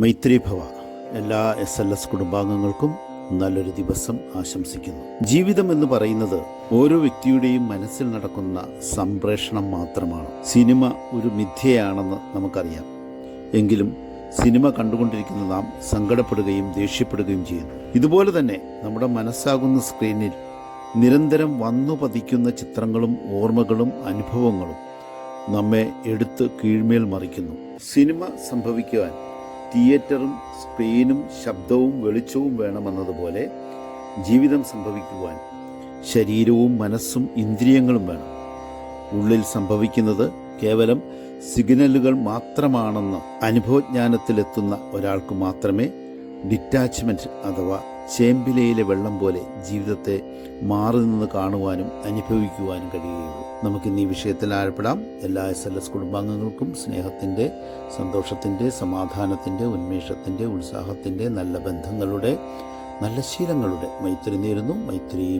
മൈത്രി ഭവ എല്ലാ S L S കുടുംബാംഗങ്ങൾക്കും നല്ലൊരു ദിവസം ആശംസിക്കുന്നു. ജീവിതം എന്ന് പറയുന്നത് ഓരോ വ്യക്തിയുടെയും മനസ്സിൽ നടക്കുന്ന സംപ്രേഷണം മാത്രമാണ്. സിനിമ ഒരു മിഥ്യയാണെന്ന് നമുക്കറിയാം. എങ്കിലും സിനിമ കണ്ടുകൊണ്ടിരിക്കുന്ന നാം സങ്കടപ്പെടുകയും ദേഷ്യപ്പെടുകയും ചെയ്യുന്നു. ഇതുപോലെ തന്നെ നമ്മുടെ മനസ്സാകുന്ന സ്ക്രീനിൽ നിരന്തരം വന്നു പതിക്കുന്ന ചിത്രങ്ങളും ഓർമ്മകളും അനുഭവങ്ങളും നമ്മെ എടുത്ത് കീഴ്മേൽ മറിക്കുന്നു. സിനിമ സംഭവിക്കുവാൻ തിയേറ്ററും സ്ക്രീനും ശബ്ദവും വെളിച്ചവും വേണമെന്നതുപോലെ ജീവിതം സംഭവിക്കുവാൻ ശരീരവും മനസ്സും ഇന്ദ്രിയങ്ങളും വേണം. ഉള്ളിൽ സംഭവിക്കുന്നത് കേവലം സിഗ്നലുകൾ മാത്രമാണെന്ന് അനുഭവജ്ഞാനത്തിലെത്തുന്ന ഒരാൾക്ക് മാത്രമേ ഡിറ്റാച്ച്മെന്റ് അഥവാ ചേമ്പിലയിലെ വെള്ളം പോലെ ജീവിതത്തെ മാറി നിന്ന് കാണുവാനും അനുഭവിക്കുവാനും കഴിയുകയുള്ളൂ. നമുക്കിന്ന് ഈ വിഷയത്തിൽ ആഴപ്പെടാം. എല്ലാ എസ് എൽ എസ് കുടുംബാംഗങ്ങൾക്കും സ്നേഹത്തിന്റെ സന്തോഷത്തിന്റെ സമാധാനത്തിന്റെ ഉന്മേഷത്തിന്റെ ഉത്സാഹത്തിന്റെ നല്ല ബന്ധങ്ങളുടെ നല്ല ശീലങ്ങളുടെ മൈത്രി നേരുന്നു. മൈത്രി